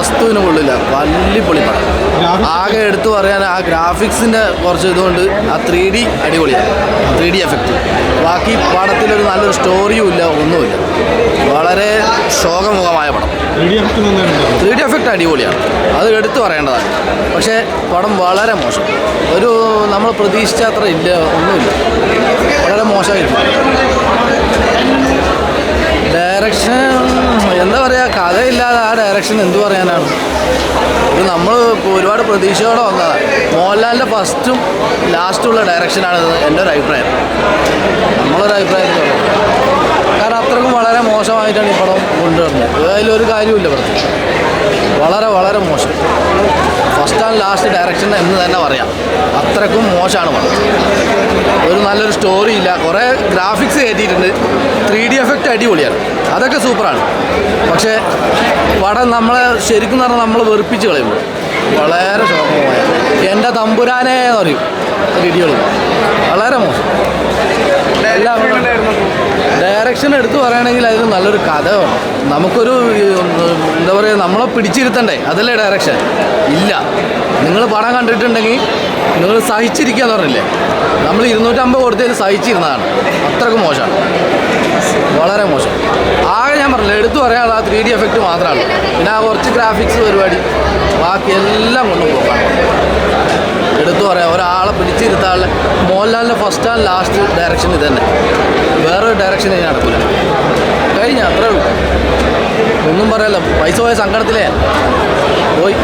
വസ്തുവിന് കൊള്ളില്ല. വല്ലിപ്പൊളി പടം. ആകെ എടുത്തു പറയാൻ ആ ഗ്രാഫിക്സിന്റെ കുറച്ച് ഇതുകൊണ്ട് ആ ത്രീ ഡി അടിപൊളിയാണ്. Three D effect. ബാക്കി പടത്തിലൊരു നല്ലൊരു സ്റ്റോറിയും ഇല്ല ഒന്നുമില്ല. വളരെ ശോകമുഖമായ പടം. ത്രീ ഡി എഫക്റ്റ് അടിപൊളിയാണ്. അത് എടുത്തു പറയേണ്ടതാണ്. പക്ഷേ പടം വളരെ മോശം. ഒരു നമ്മൾ പ്രതീക്ഷിച്ച അത്ര ഇല്ല ഒന്നുമില്ല. വളരെ മോശമായിരുന്നു. ഡയറക്ഷൻ എന്താ പറയുക കഥയില്ലാതെ ആ ഡയറക്ഷൻ എന്ത് പറയാനാണ്? ഇത് നമ്മൾ ഒരുപാട് പ്രതീക്ഷയോടെ വന്നതാണ് മോഹൻലാലിന്റെ ഫസ്റ്റും ലാസ്റ്റുള്ള ഡയറക്ഷനാണ് ഇത് എന്റെ ഒരു അഭിപ്രായം. നമ്മളൊരു അഭിപ്രായം കാരണം അത്രക്കും വളരെ മോശമായിട്ടാണ് ഈ പടം കൊണ്ടുവരുന്നത്. അതിലൊരു കാര്യമില്ല പറഞ്ഞു വളരെ വളരെ മോശം. ഫസ്റ്റ് ആൻഡ് ലാസ്റ്റ് ഡയറക്ഷൻ എന്ന് തന്നെ പറയാം. അത്രക്കും മോശമാണ് പടം. ഒരു നല്ലൊരു സ്റ്റോറി ഇല്ല. കുറേ ഗ്രാഫിക്സ് കയറ്റിയിട്ടുണ്ട് ത്രീ ഡി എഫക്റ്റ് അടിപൊളിയാണ്. അതൊക്കെ സൂപ്പറാണ്. പക്ഷേ പടം നമ്മളെ ശരിക്കും പറഞ്ഞാൽ നമ്മൾ വെറുപ്പിച്ച് കളയുമ്പോൾ വളരെ ശോകമായ എന്റെ തമ്പുരാനെ എന്ന് പറയും വീഡിയോകൾ വളരെ മോശം. എല്ലാം ഡയറക്ഷൻ എടുത്തു പറയുകയാണെങ്കിൽ അതിന് നല്ലൊരു കഥ വേണം. നമുക്കൊരു എന്താ പറയുക നമ്മളെ പിടിച്ചിരുത്തണ്ടേ? അതല്ലേ ഡയറക്ഷൻ ഇല്ല. നിങ്ങൾ പടം കണ്ടിട്ടുണ്ടെങ്കിൽ നിങ്ങൾ സഹിച്ചിരിക്കുക എന്ന് പറഞ്ഞില്ലേ? നമ്മൾ ഇരുന്നൂറ്റമ്പത് കൊടുത്തതിൽ സഹിച്ചിരുന്നതാണ്. അത്രയ്ക്ക് മോശമാണ്. വളരെ മോശം. ആകെ ഞാൻ പറഞ്ഞില്ല എടുത്തു പറയാനുള്ള ആ ത്രീ ഡി എഫക്റ്റ് മാത്രമാണ്. പിന്നെ ആ കുറച്ച് ഗ്രാഫിക്സ് പരിപാടി ബാക്കി എല്ലാം കൊണ്ടും എടുത്തു പറയാം ഒരാളെ പിടിച്ചിരുത്താനുള്ള മോഹൻലാലിന്റെ ഫസ്റ്റ് ആൻഡ് ലാസ്റ്റ് ഡയറക്ഷൻ ഇത് തന്നെ വേറൊരു ഡയറക്ഷൻ ഇനി നടക്കില്ല കഴിഞ്ഞ അത്രേ ഉള്ളൂ. ഒന്നും പറയല്ല പൈസ പോയ സങ്കടത്തിലേ. പോയി.